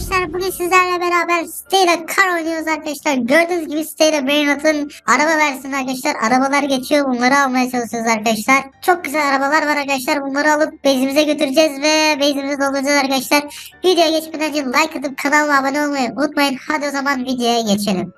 arkadaşlar bugün sizlerle beraber Stayla Car oynuyoruz arkadaşlar. Gördüğünüz gibi Stayla Brainrot'un araba versiyonu arkadaşlar. Arabalar geçiyor bunları almaya çalışıyoruz arkadaşlar. Çok güzel arabalar var arkadaşlar. Bunları alıp base'imize götüreceğiz ve base'imizi dolduracağız arkadaşlar. Videoya geçmeden önce like atıp kanalıma abone olmayı unutmayın. Hadi o zaman videoya geçelim.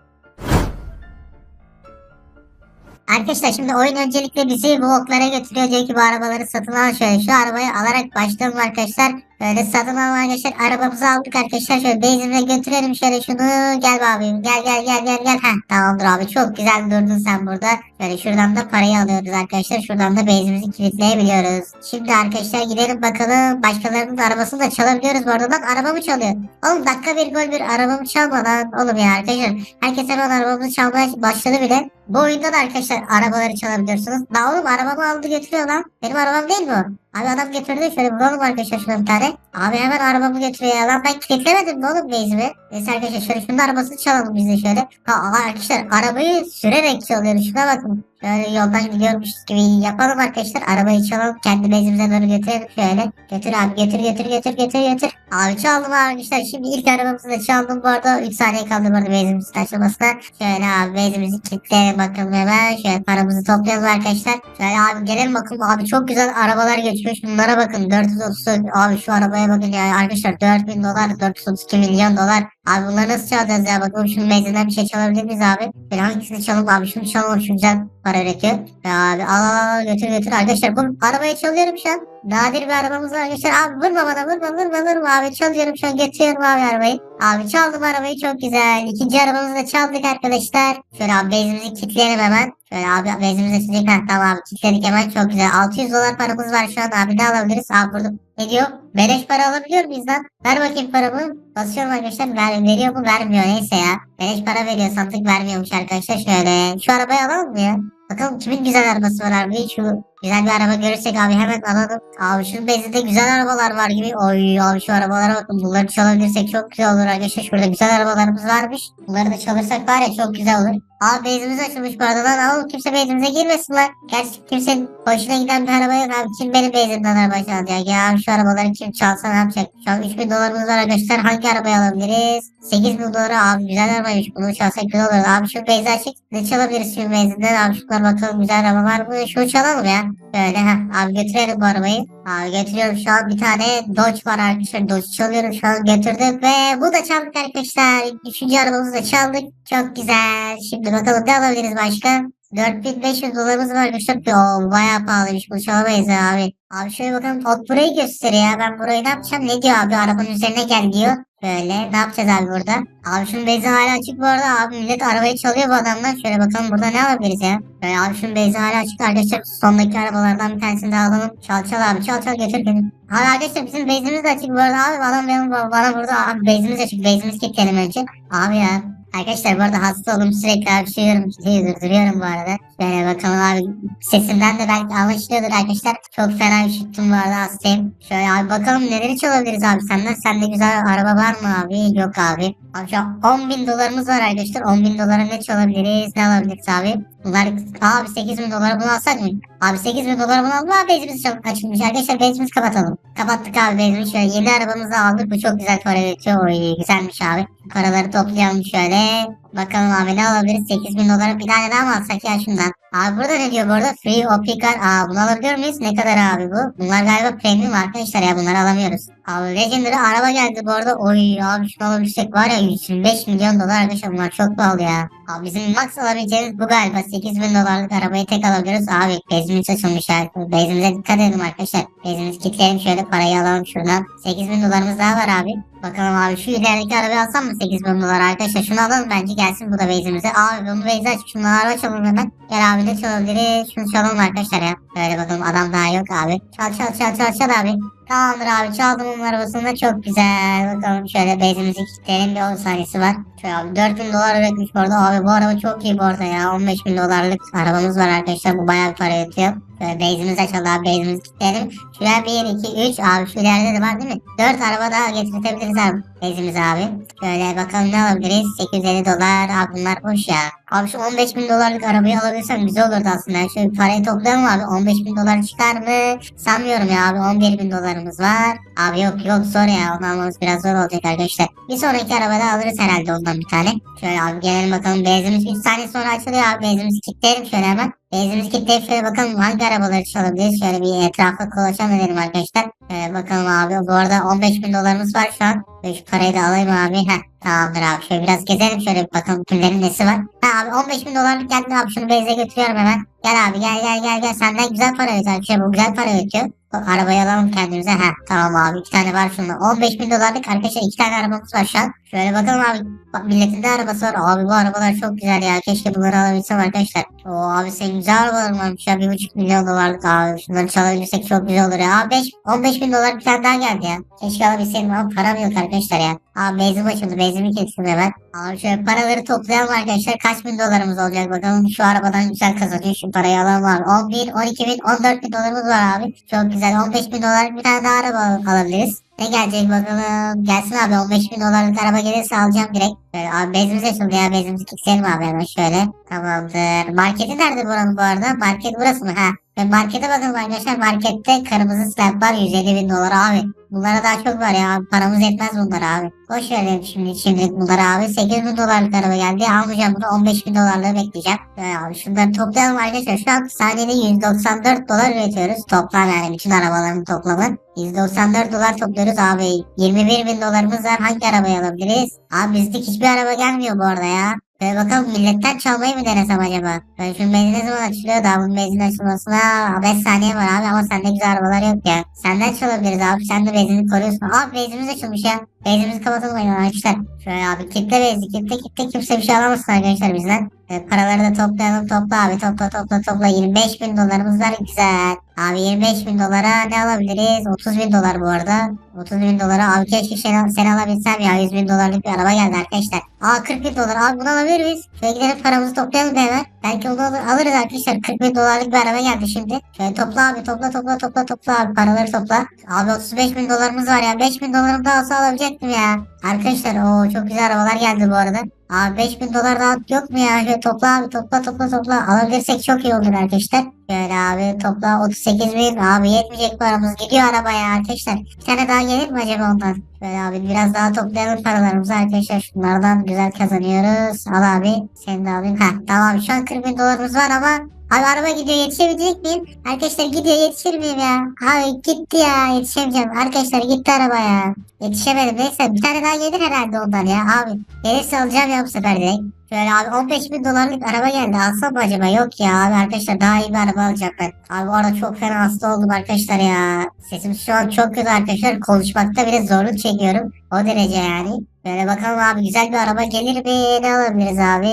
Arkadaşlar şimdi oyun öncelikle bizi bu oklara götürüyor diyor ki bu arabaları satın al şöyle şu arabayı alarak başlayalım arkadaşlar. Böyle satın alma arkadaşlar arabamızı aldık arkadaşlar şöyle base'imize götürelim şöyle şunu gel abim gel gel gel gel gel Heh, tamamdır abi çok güzel durdun sen burada. Şöyle şuradan da parayı alıyoruz arkadaşlar şuradan da base'imizi kilitleyebiliyoruz. Şimdi arkadaşlar gidelim bakalım başkalarının arabasını da çalabiliyoruz bu arada lan arabamı çalıyor. Oğlum dakika bir gol bir arabamı çalma lan oğlum ya arkadaşlar. Herkes hemen arabamızı çalmaya başladı bile. Bu oyunda da arkadaşlar arabaları çalabiliyorsunuz. La oğlum arabamı aldı götürüyor lan. Benim arabam değil bu. Abi adam getirdi şöyle bulalım arkadaşlar şuna bir tane. Abi hemen arabamı götürüyor ya lan ben kilitlemedim mi oğlum base'imi? Neyse arkadaşlar şöyle şunun arabasını çalalım biz de şöyle. Ha arkadaşlar arabayı sürerek çalıyoruz şuna bakın. Şöyle yoldan gidiyormuşuz gibi yapalım arkadaşlar. Arabayı çalalım kendi bezimize doğru götürelim şöyle. Götür abi götür götür götür götür götür. Abi çaldım arkadaşlar. Şimdi ilk arabamızı da çaldım bu arada. 3 saniye kaldı bu arada bezimizin açılmasına. Şöyle abi bezimizi kilitleyelim bakalım hemen. Şöyle paramızı toplayalım arkadaşlar. Şöyle abi gelelim bakalım. Abi çok güzel arabalar geçiyor. Şunlara bakın 430. Abi şu arabaya bakın ya arkadaşlar 4000 dolar 432 milyon dolar. Abi bunları nasıl çalacağız ya? Bakalım şunun benzinden bir şey çalabilir miyiz abi? Ben hangisini çalalım abi? Şunu çalalım. Şu güzel para üretiyor. Ya abi al al al götür götür arkadaşlar. Bu arabayı çalıyorum şu an. Nadir bir arabamız var arkadaşlar. Abi vurma bana vurma vurma vurma abi. Çalıyorum şu an getiriyorum abi arabayı. Abi çaldım arabayı çok güzel. İkinci arabamızı da çaldık arkadaşlar. Şöyle abi bezimizi kilitleyelim hemen. Şöyle abi bezimizi sildik. Ha, tamam abi kilitledik hemen çok güzel. 600 dolar paramız var şu an abi ne alabiliriz? Abi burada ne diyor? Beleş para alabiliyor muyuz lan? Ver bakayım paramı. Basıyorum arkadaşlar. Ver, veriyor mu? Vermiyor. Neyse ya. Beleş para veriyor. Sandık vermiyormuş arkadaşlar. Şöyle. Şu arabayı alalım mı ya? Bakalım kimin güzel arabası var abi. Şu güzel bir araba görürsek abi hemen alalım. Abi şunun bezinde güzel arabalar var gibi. Oy abi şu arabalara bakın. Bunları çalabilirsek çok güzel olur arkadaşlar. Şurada güzel arabalarımız varmış. Bunları da çalırsak var ya çok güzel olur. Abi bezimiz açılmış bu arada lan. Oğlum kimse bezimize girmesin lan. Gerçi kimsenin hoşuna giden bir araba yok abi. Kim benim bezimden araba çalacak ya? Şu arabaları kim çalsa ne yapacak? Şu an 3000 dolarımız var arkadaşlar. Hangi arabayı alabiliriz? 8000 dolara abi güzel arabaymış. Bunu çalsak güzel olur. Abi şu bezi açık. Ne çalabiliriz şu bezinden? Abi şunlar bakalım güzel araba var mı? Şunu çalalım ya. Böyle ha. Abi götürelim bu arabayı. Abi götürüyorum şu an bir tane Dodge var arkadaşlar. Dodge çalıyorum şu an götürdüm ve bu da çaldık arkadaşlar. Üçüncü arabamızı da çaldık. Çok güzel. Şimdi bakalım ne alabiliriz başka? 4500 dolarımız var arkadaşlar. Yo bayağı pahalıymış bu çalamayız abi. Abi şöyle bakalım ot burayı gösteriyor ya. Ben burayı ne yapacağım? Ne diyor abi? Arabanın üzerine gel diyor. Böyle ne yapacağız abi burada? Abi şunun bezi hala açık bu arada. Abi millet arabayı çalıyor bu adamlar. Şöyle bakalım burada ne alabiliriz ya? Böyle abi şunun bezi hala açık arkadaşlar. Sondaki arabalardan bir tanesini de alalım. Çal çal abi çal çal götür beni. Abi arkadaşlar bizim bezimiz de açık bu arada abi. Adam benim bana burada abi bezimiz açık. Bezimiz kilitleyelim önce. Abi ya. Arkadaşlar bu arada hasta oldum sürekli hapşırıyorum, şey durduruyorum bu arada. Şöyle bakalım abi sesimden de belki anlaşılıyordur arkadaşlar. Çok fena üşüttüm bu arada hastayım. Şöyle abi bakalım neleri çalabiliriz abi senden. Sende güzel araba var mı abi? Yok abi. Abi şu an 10 bin dolarımız var arkadaşlar. 10 bin dolara ne çalabiliriz? Ne alabiliriz abi? Bunlar abi 8 bin dolara bunu alsak mı? Abi 8 bin dolara bunu abi bezimiz çok açılmış. Arkadaşlar bezimizi kapatalım. Kapattık abi bezimizi şöyle yeni arabamızı aldık. Bu çok güzel para üretiyor. Oy güzelmiş abi. Paraları toplayalım şöyle. Bakalım abi ne alabiliriz? 8 bin dolara bir tane daha mı alsak ya şundan? Abi burada ne diyor bu arada? Free OP car. Aa bunu alabiliyor muyuz? Ne kadar abi bu? Bunlar galiba premium arkadaşlar ya bunları alamıyoruz. Abi Legendary araba geldi bu arada. Oy abi şunu alabilsek var ya 125 milyon dolar arkadaşlar bunlar çok pahalı ya. Abi bizim max alabileceğimiz bu galiba 8 bin dolarlık arabayı tek alabiliyoruz. Abi bezimiz açılmış ya. Bezimize dikkat edin arkadaşlar. Bezimizi kilitleyelim şöyle parayı alalım şuradan. 8 bin dolarımız daha var abi. Bakalım abi şu ilerideki arabayı alsam mı 8 bin dolar arkadaşlar şunu alalım bence gelsin bu da bezimize. Abi bunu bezi aç şunları araba çalalım hemen. Gel abi ne çalabiliriz şunu çalalım arkadaşlar ya. Böyle bakalım adam daha yok abi. Çal çal çal çal çal abi. Tamamdır abi çaldım onun arabasında çok güzel. Bakalım şöyle bezimizi kilitleyelim bir 10 saniyesi var. Şöyle abi 4000 dolar üretmiş bu arada. Bu araba çok iyi bu arada ya. 15 bin dolarlık arabamız var arkadaşlar. Bu bayağı bir para yatıyor. Şöyle base'imizi açalım abi base'imizi kilitleyelim. Şuraya 1, 2, 3 abi şu ileride de var değil mi? 4 araba daha getirtebiliriz abi. Base'imiz abi. Şöyle bakalım ne alabiliriz? 850 dolar. Abi bunlar boş ya. Abi şu 15 bin dolarlık arabayı alabilsem güzel olurdu aslında. Şöyle bir parayı toplayalım abi. 15 bin dolar çıkar mı? Sanmıyorum ya abi. 11 bin dolarımız var. Abi yok yok zor ya. Onu almamız biraz zor olacak arkadaşlar. Bir sonraki arabada alırız herhalde ondan bir tane. Şöyle abi gelelim bakalım. Benzimiz 3 saniye sonra açılıyor abi. Benzimizi kilitleyelim şöyle hemen. Kilitleyip şöyle bakalım hangi arabaları çalabiliriz. Şöyle bir etrafa kolaçan edelim arkadaşlar. Şöyle bakalım abi. Bu arada 15 bin dolarımız var şu an. Şu parayı da alayım abi. Heh, tamamdır abi. Şöyle biraz gezelim şöyle bir bakalım kimlerin nesi var. Ha abi 15 bin dolarlık geldi abi. Şunu beyze götürüyorum hemen. Gel abi gel gel gel gel. Senden güzel para ödüyor. Şey bu güzel para ödüyor. O arabayı alalım kendimize. Ha tamam abi. iki tane var şunda. 15 bin dolarlık arkadaşlar iki tane arabamız var şu an. Şöyle bakalım abi. Bak milletin de arabası var. Abi bu arabalar çok güzel ya. Keşke bunları alabilsem arkadaşlar. Oo abi senin güzel arabaların varmış ya. 1,5 milyon dolarlık abi. Şunları çalabilirsek çok güzel olur ya. Abi 5, 15 bin dolar bir tane daha geldi ya. Keşke alabilseydim ama param yok arkadaşlar ya. Abi benzin açıldı. Benzinimi kestim hemen. Abi şöyle paraları toplayalım arkadaşlar. Kaç bin dolarımız olacak bakalım. Şu arabadan güzel kazanıyor. Şu parayı alalım abi. 10 bin, 12 bin, 14 bin dolarımız var abi. Çok güzel. 15 bin dolar bir tane daha araba al- alabiliriz. Ne gelecek bakalım. Gelsin abi 15 bin dolarlık araba gelirse alacağım direkt. Böyle abi bezimiz açıldı ya bezimizi kilitleyelim abi hemen şöyle. Tamamdır. Marketi nerede buranın bu arada? Market burası mı? Ha. Ve markete bakalım arkadaşlar. Markette kırmızı stamp var 150 bin dolar abi. Bunlara daha çok var ya. Paramız yetmez bunlara abi. Boş verelim şimdi şimdilik bunları abi. 8 bin dolarlık araba geldi. Almayacağım bunu 15 bin dolarlığı bekleyeceğim. Böyle abi şunları toplayalım arkadaşlar. Şu an saniyede 194 dolar üretiyoruz. Toplam yani bütün arabaların toplamı. 194 dolar topluyoruz abi. 21 bin dolarımız var. Hangi arabayı alabiliriz? Abi bizlik hiçbir araba gelmiyor bu arada ya. Böyle bakalım milletten çalmayı mı denesem acaba? Ben şu benzin ne zaman açılıyor da bunun benzin açılmasına 5 saniye var abi ama sende güzel arabalar yok ya. Senden çalabiliriz abi sen de benzini koruyorsun. Abi benzinimiz açılmış ya. Benzinimizi kapatalım arkadaşlar. Şöyle abi kitle benzin kitle kitle kimse bir şey alamasın arkadaşlar bizden. Paraları da toplayalım topla abi topla topla topla 25 bin dolarımız var güzel. Abi 25 bin dolara ne alabiliriz? 30 bin dolar bu arada. 30 bin dolara abi keşke seni, seni alabilsem ya 100 bin dolarlık bir araba geldi arkadaşlar. Aa 40 bin dolar abi bunu alabilir miyiz? Şöyle gidelim paramızı toplayalım hemen. Belki onu alır- alırız arkadaşlar 40 bin dolarlık bir araba geldi şimdi. Şöyle topla abi topla topla topla topla abi paraları topla. Abi 35 bin dolarımız var ya 5 bin dolarım daha olsa alabilecektim ya. Arkadaşlar o çok güzel arabalar geldi bu arada. Abi 5000 dolar daha yok mu ya? Şöyle topla abi topla topla topla. Alabilirsek çok iyi olur arkadaşlar. Şöyle abi topla 38 bin. Abi yetmeyecek paramız. Gidiyor arabaya arkadaşlar. Bir tane daha gelir mi acaba ondan? Şöyle abi biraz daha toplayalım paralarımızı arkadaşlar. Şunlardan güzel kazanıyoruz. Al abi. Sen de alayım. Heh tamam şu an 40 bin dolarımız var ama Abi araba gidiyor yetişebilecek miyim? Arkadaşlar gidiyor yetişir miyim ya? Abi gitti ya yetişemeyeceğim. Arkadaşlar gitti araba ya. Yetişemedim neyse bir tane daha gelir herhalde ondan ya abi. Gelirse alacağım ya bu sefer direkt. Şöyle abi 15 bin dolarlık araba geldi alsam mı acaba? Yok ya abi arkadaşlar daha iyi bir araba alacağım ben. Abi bu arada çok fena hasta oldum arkadaşlar ya. Sesim şu an çok kötü arkadaşlar. Konuşmakta bile zorluk çekiyorum. O derece yani. Böyle bakalım abi güzel bir araba gelir mi? Ne alabiliriz abi?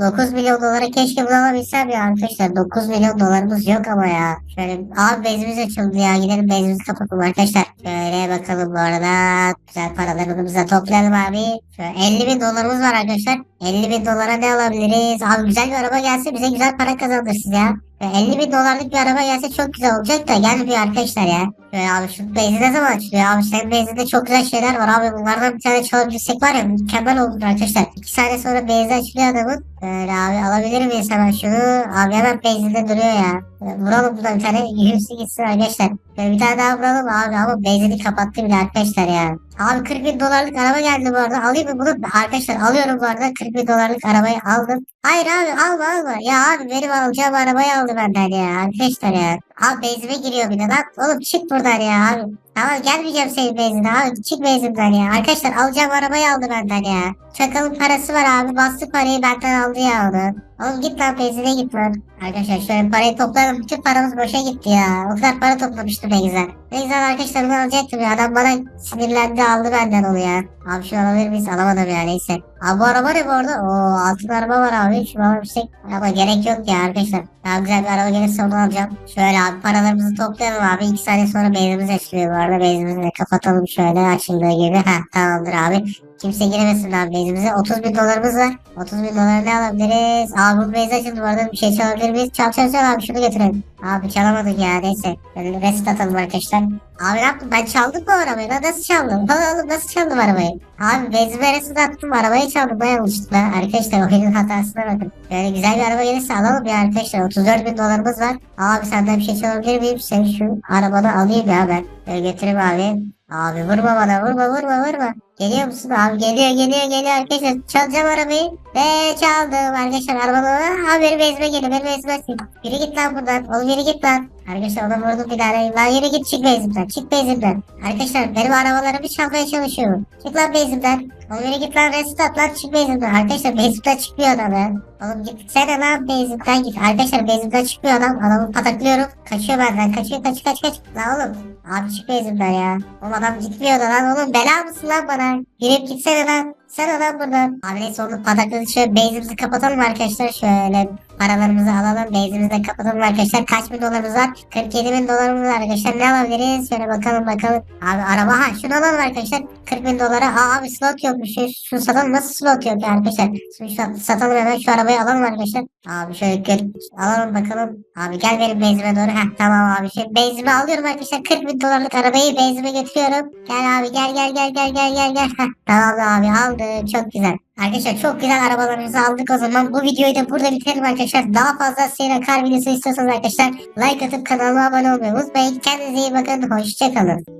9 milyon dolara keşke bunu alabilsem ya arkadaşlar. 9 milyon dolarımız yok ama ya. Şöyle abi bezimiz açıldı ya. Gidelim bezimizi kapatalım arkadaşlar. Şöyle bakalım bu arada. Güzel paralarımızı toplayalım abi. Şöyle 50 bin dolarımız var arkadaşlar. 50 bin dolara ne alabiliriz? Abi güzel bir araba gelse bize güzel para kazandırsın ya. Ve 50 bin dolarlık bir araba gelse çok güzel olacak da gelmiyor arkadaşlar ya. Böyle abi şu benzin ne zaman açılıyor abi? Senin benzinde çok güzel şeyler var abi. Bunlardan bir tane çalabilirsek var ya mükemmel olur arkadaşlar. 2 saniye sonra benzin açılıyor adamın. Böyle abi alabilir miyiz hemen şunu? Abi hemen benzinde duruyor ya. Vuralım buradan bir tane yürüsü gitsin arkadaşlar. Böyle bir tane daha vuralım abi ama benzini kapattı bile arkadaşlar ya. Abi 40 bin dolarlık araba geldi bu arada. Alayım mı bunu? Arkadaşlar alıyorum bu arada. 40 bin dolarlık arabayı aldım. Hayır abi alma alma. Ya abi benim alacağım arabayı aldı benden ya. Arkadaşlar ya. Abi benzime giriyor bir de lan. Oğlum çık buradan ya abi. Tamam gelmeyeceğim senin benzine abi. Çık benzinden ya. Arkadaşlar alacağım arabayı aldı benden ya. Çakalın parası var abi. Bastı parayı benden aldı ya onu. Oğlum git lan benzine git lan. Arkadaşlar şöyle parayı toplayalım. Bütün paramız boşa gitti ya. O kadar para toplamıştım ne güzel. Ne güzel arkadaşlar bunu alacaktım ya. Adam bana sinirlendi aldı benden onu ya. Abi şunu alabilir miyiz? Alamadım ya neyse. Abi bu araba ne bu arada? Oo altın araba var abi. Şunu alabilsek. Ama gerek yok ya arkadaşlar. Daha güzel bir araba gelirse onu alacağım. Şöyle abi paralarımızı toplayalım abi. 2 saniye sonra beynimiz açılıyor bu arada. Beynimizi de kapatalım şöyle açıldığı gibi. Heh tamamdır abi. Kimse giremesin abi base'imize. 30 bin dolarımız var. 30 bin dolar ne alabiliriz? Abi bu base açıldı bu arada bir şey çalabilir miyiz? Çal çal çal abi şunu götürelim. Abi çalamadık ya neyse. Böyle reset atalım arkadaşlar. Abi ne yaptım ben çaldım bu arabayı lan nasıl çaldım? Oğlum nasıl çaldım arabayı? Abi base'ime reset attım arabayı çaldım bayağı yanlışlıkla. Arkadaşlar oyunun hatasına bakın. Böyle güzel bir araba gelirse alalım ya arkadaşlar. 34 bin dolarımız var. Abi senden bir şey çalabilir miyim? Sen şu arabanı alayım ya ben. Böyle götüreyim abi. Abi vurma bana vurma vurma vurma. Geliyor musun abi? Geliyor geliyor geliyor arkadaşlar. Çalacağım arabayı ve çaldım arkadaşlar. Arabanı abi benim ezme geliyor benim ezme yürü git lan buradan. Oğlum yürü git lan arkadaşlar ona vurdum bir tane. Lan yürü git çık bezimden çık bezimden arkadaşlar benim arabalarımı çalmaya çalışıyor çık lan bezimden oğlum yürü git lan reset at lan çık bezimden arkadaşlar bezimden çıkmıyor adam ya. Oğlum gitsene lan bezimden git. Arkadaşlar bezimden çıkmıyor adam. Adamı pataklıyorum. Kaçıyor benden kaçıyor kaç kaç kaç. Lan oğlum Abi çık bezimden ya. Oğlum adam gitmiyor da lan. Oğlum bela mısın lan bana? Yürüyüp gitsene lan. Sen adam buradan. Abi neyse onu patakladık şöyle base'imizi kapatalım arkadaşlar. Şöyle paralarımızı alalım. Base'imizi de kapatalım arkadaşlar. Kaç bin dolarımız var? 47 bin dolarımız var arkadaşlar. Ne alabiliriz? Şöyle bakalım bakalım. Abi araba ha şunu alalım arkadaşlar. 40 bin dolara. Aa abi slot yokmuş. Şu, şunu satalım. Nasıl slot yok arkadaşlar? Şimdi şu, satalım hemen şu arabayı alalım arkadaşlar. Abi şöyle gel, alalım bakalım. Abi gel benim base'ime doğru. Heh tamam abi. Şimdi base'imi alıyorum arkadaşlar. 40 bin dolarlık arabayı base'ime götürüyorum. Gel abi gel gel gel gel gel gel gel. Heh, tamam abi aldım. Çok güzel. Arkadaşlar çok güzel arabalarımızı aldık o zaman. Bu videoyu da burada bitirelim arkadaşlar. Daha fazla Seyra Kar videosu istiyorsanız arkadaşlar like atıp kanalıma abone olmayı unutmayın. Kendinize iyi bakın. Hoşçakalın.